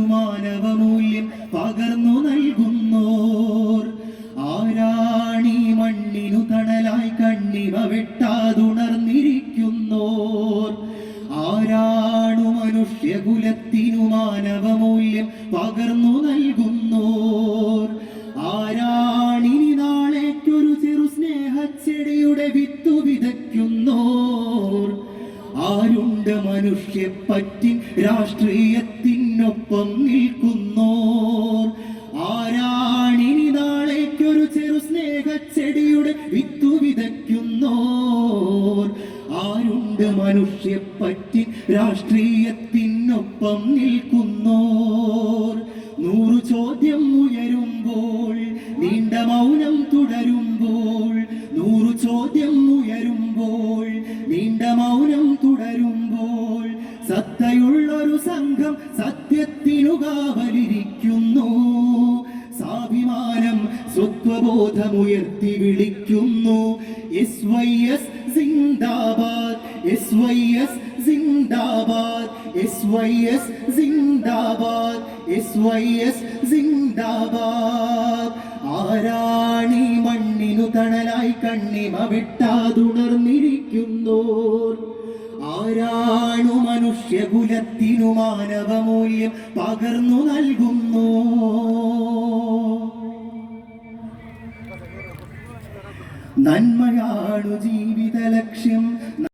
മാനവമൂല്യം പകർന്നു നൽകുന്നോർ. ആരാണി മണ്ണിനു തണലായി കണ്ണിമ വെട്ടാതുണർന്നിരിക്കുന്നോർ. ആരാണു മനുഷ്യകുലത്തിനു മാനവമൂല്യം പകർന്നു നൽകുന്നോർ. മനുഷ്യപ്പറ്റി രാഷ്ട്രീയത്തിനൊപ്പം നിൽക്കുന്നോർ. ആരാണിനി നാളേക്കൊരു ചെറു സ്നേഹച്ചെടിയുടെ വിത്തു വിതയ്ക്കുന്നോർ. ആരുണ്ട് മനുഷ്യപ്പറ്റി രാഷ്ട്രീയത്തിനൊപ്പം നിൽക്കുന്നോർ? നൂറു ചോദ്യം ഉയരുമ്പോൾ നീണ്ട മൗനം തുടരുമ്പോൾ സത്തയുള്ളൊരു സംഘം സത്യത്തിനുകാവലിരിക്കുന്നു. സ്വാഭിമാനം സ്വത്വബോധമുയർത്തി വിളിക്കുന്നു. എസ് വൈ എസ് സിന്ദാബാദ് എസ് വൈ എസ് സിന്ദാബാദ് എസ് വൈ എസ് സിന്ദാബാദ് എസ് വൈ എസ് സിന്ദാബാദ്. ആരാണി മണ്ണിനു തണലായി കണ്ണിമ വെട്ടാതുണർന്നിരിക്കുന്നോർ ആരാണു മനുഷ്യകുലത്തിനു മാനവമൂല്യം പകർന്നു നൽകുന്നു. നന്മയാണു ജീവിത ലക്ഷ്യം